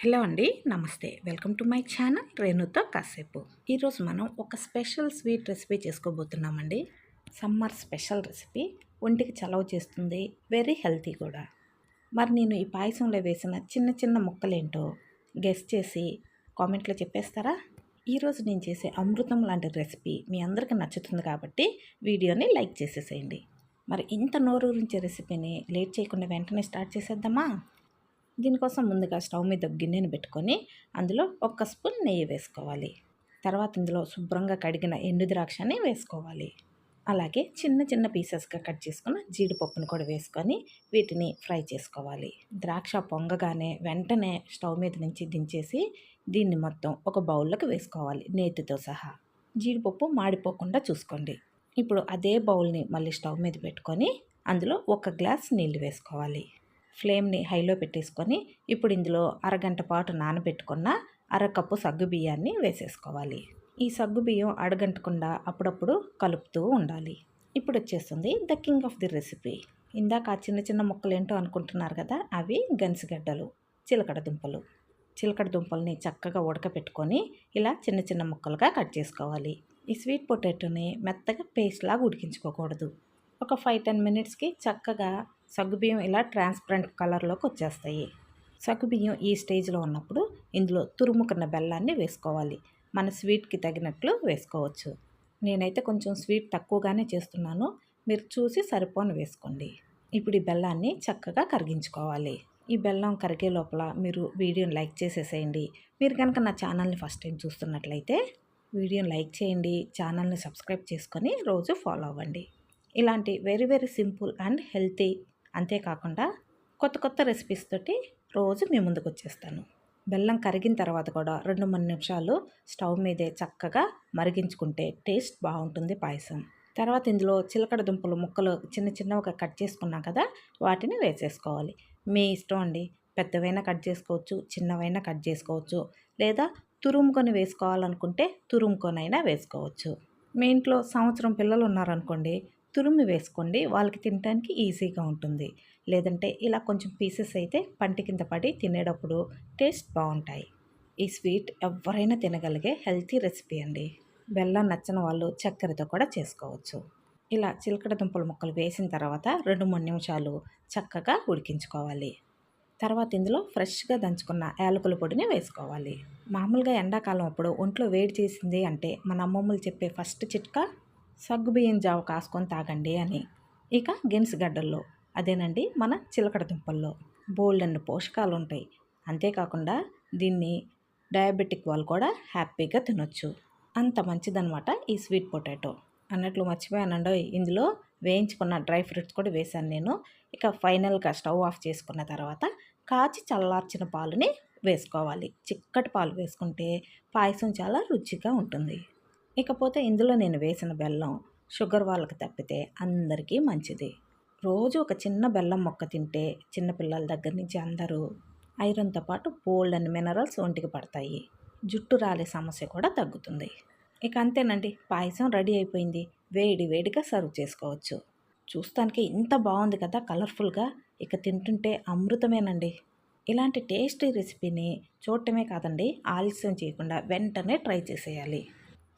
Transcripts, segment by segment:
Hello అండి నమస్తే. Welcome to my channel రేణుతో కాసేపు. ఈరోజు మనం ఒక special sweet recipe చేసుకోబోతున్నామండి. Summer special recipe. ఒంటికి చలవ చేస్తుంది వెరీ హెల్తీ కూడా. మరి నేను ఈ పాయసంలో వేసిన చిన్న చిన్న ముక్కలేంటో గెస్ చేసి కామెంట్లో చెప్పేస్తారా? ఈరోజు నేను చేసే అమృతం లాంటి రెసిపీ మీ అందరికీ నచ్చుతుంది కాబట్టి వీడియోని లైక్ చేసేసేయండి. మరి ఇంత నోరూరించే రెసిపీని లేట్ చేయకుండా వెంటనే స్టార్ట్ చేసేద్దామా? దీనికోసం ముందుగా స్టవ్ మీద గిన్నెను పెట్టుకొని అందులో ఒక్క స్పూన్ నెయ్యి వేసుకోవాలి. తర్వాత ఇందులో శుభ్రంగా కడిగిన ఎండు ద్రాక్షని వేసుకోవాలి. అలాగే చిన్న చిన్న పీసెస్గా కట్ చేసుకున్న జీడిపప్పును కూడా వేసుకొని వీటిని ఫ్రై చేసుకోవాలి. ద్రాక్ష పొంగగానే వెంటనే స్టవ్ మీద నుంచి దించేసి దీన్ని మొత్తం ఒక బౌల్లోకి వేసుకోవాలి నేతితో సహా. జీడిపప్పు మాడిపోకుండా చూసుకోండి. ఇప్పుడు అదే బౌల్ని మళ్ళీ స్టవ్ మీద పెట్టుకొని అందులో ఒక గ్లాస్ నీళ్ళు వేసుకోవాలి. ఫ్లేమ్ని హైలో పెట్టేసుకొని ఇప్పుడు ఇందులో అరగంట పాటు నానబెట్టుకున్న అరకప్పు సగ్గు బియ్యాన్ని వేసేసుకోవాలి. ఈ సగ్గు బియ్యం అడగంటకుండా అప్పుడప్పుడు కలుపుతూ ఉండాలి. ఇప్పుడు వచ్చేస్తుంది the king of the recipe. ఇందాక ఆ చిన్న చిన్న ముక్కలు ఏంటో అనుకుంటున్నారు కదా అవి గన్సిగడ్డలు చిలకడ దుంపలు. చిలకడ దుంపల్ని చక్కగా ఉడకపెట్టుకొని ఇలా చిన్న చిన్న ముక్కలుగా కట్ చేసుకోవాలి. ఈ స్వీట్ పొటాటోని మెత్తగా పేస్ట్ లాగా ఉడికించుకోకూడదు. ఒక ఫైవ్ టెన్ మినిట్స్కి చక్కగా సగ్గుబియ్యం ఇలా ట్రాన్స్పరెంట్ కలర్లోకి వచ్చేస్తాయి. సగ్గుబియ్యం ఈ స్టేజ్లో ఉన్నప్పుడు ఇందులో తురుముకున్న బెల్లాన్ని వేసుకోవాలి. మన స్వీట్కి తగినట్లు వేసుకోవచ్చు. నేనైతే కొంచెం స్వీట్ తక్కువగానే చేస్తున్నాను. మీరు చూసి సరిపోని వేసుకోండి. ఇప్పుడు ఈ బెల్లాన్ని చక్కగా కరిగించుకోవాలి. ఈ బెల్లం కరిగే లోపల మీరు వీడియోని లైక్ చేసేసేయండి. మీరు కనుక నా ఛానల్ని ఫస్ట్ టైం చూస్తున్నట్లయితే వీడియోని లైక్ చేయండి ఛానల్ని సబ్స్క్రైబ్ చేసుకొని రోజు ఫాలో అవ్వండి. ఇలాంటి very very simple and healthy అంతేకాకుండా కొత్త కొత్త రెసిపీస్ తోటి రోజు మీ ముందుకు వచ్చేస్తాను బెల్లం కరిగిన తర్వాత కూడా రెండు మూడు నిమిషాలు స్టవ్ మీదే చక్కగా మరిగించుకుంటే టేస్ట్ బాగుంటుంది పాయసం. తర్వాత ఇందులో చిలకడ దుంపలు ముక్కలు చిన్న చిన్నగా కట్ చేసుకున్నాం కదా వాటిని వేసేసుకోవాలి. మీ ఇష్టం అండి. పెద్దవైనా కట్ చేసుకోవచ్చు చిన్నవైనా కట్ చేసుకోవచ్చు లేదా తురుముకొని వేసుకోవాలనుకుంటే తురుముకొనైనా వేసుకోవచ్చు. మీ ఇంట్లో సంవత్సరం పిల్లలు ఉన్నారనుకోండి తురుమి వేసుకోండి. వాళ్ళకి తినడానికి ఈజీగా ఉంటుంది. లేదంటే ఇలా కొంచెం పీసెస్ అయితే పంటి కింద పడి తినేటప్పుడు టేస్ట్ బాగుంటాయి. ఈ స్వీట్ ఎవరైనా తినగలిగే హెల్తీ రెసిపీ అండి. బెల్లం నచ్చని వాళ్ళు చక్కెరతో కూడా చేసుకోవచ్చు. ఇలా చిలకడ దుంపల ముక్కలు వేసిన తర్వాత రెండు మూడు నిమిషాలు చక్కగా ఉడికించుకోవాలి. తర్వాత ఇందులో ఫ్రెష్గా దంచుకున్న యాలకుల పొడిని వేసుకోవాలి. మామూలుగా ఎండాకాలం అప్పుడు ఒంట్లో వేడి చేసింది అంటే మన అమ్మమ్మలు చెప్పే ఫస్ట్ చిట్కా సగ్గుబియ్యం జావ కాసుకొని తాగండి అని. ఇక గెన్స్గడ్డల్లో అదేనండి మన చిలకడ దుంపల్లో. బోల్డ్ పోషకాలు ఉంటాయి అంతేకాకుండా దీన్ని డయాబెటిక్ వాళ్ళు కూడా హ్యాపీగా తినొచ్చు. అంత మంచిదనమాట ఈ స్వీట్ పొటాటో. అన్నట్లు మర్చిపోయానండో ఇందులో వేయించుకున్న డ్రై ఫ్రూట్స్ కూడా వేశాను నేను. ఇక ఫైనల్గా స్టవ్ ఆఫ్ చేసుకున్న తర్వాత కాచి చల్లార్చిన పాలుని వేసుకోవాలి. చిక్కటి పాలు వేసుకుంటే పాయసం చాలా రుచిగా ఉంటుంది. ఇకపోతే ఇందులో నేను వేసిన బెల్లం షుగర్ వాళ్ళకి తప్పితే అందరికీ మంచిది. రోజు ఒక చిన్న బెల్లం మొక్క తింటే చిన్నపిల్లల దగ్గర నుంచి అందరూ ఐరన్తో పాటు బోల్డ్ అండ్ మినరల్స్ ఒంటికి పడతాయి. జుట్టు రాలే సమస్య కూడా తగ్గుతుంది. ఇక అంతేనండి పాయసం రెడీ అయిపోయింది. వేడి వేడిగా సర్వ్ చేసుకోవచ్చు. చూస్తానికి ఇంత బాగుంది కదా కలర్ఫుల్గా. ఇక తింటుంటే అమృతమేనండి. ఇలాంటి టేస్టీ రెసిపీని చూడటమే కాదండి ఆలస్యం చేయకుండా వెంటనే ట్రై చేసేయాలి.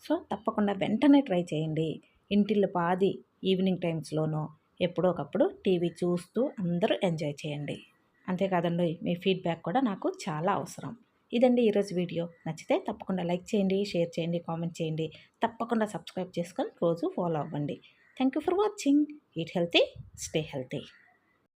సో తప్పకుండా వెంటనే ట్రై చేయండి. ఇంటిల్లు పాది ఈవినింగ్ టైమ్స్లోనూ ఎప్పుడో ఒకప్పుడు టీవీ చూస్తూ అందరూ ఎంజాయ్ చేయండి. అంతేకాదండి మీ ఫీడ్బ్యాక్ కూడా నాకు చాలా అవసరం. ఇదండి ఈరోజు వీడియో. నచ్చితే తప్పకుండా లైక్ చేయండి షేర్ చేయండి కామెంట్ చేయండి. తప్పకుండా సబ్స్క్రైబ్ చేసుకొని రోజు ఫాలో అవ్వండి. Thank you for watching. Eat healthy stay healthy.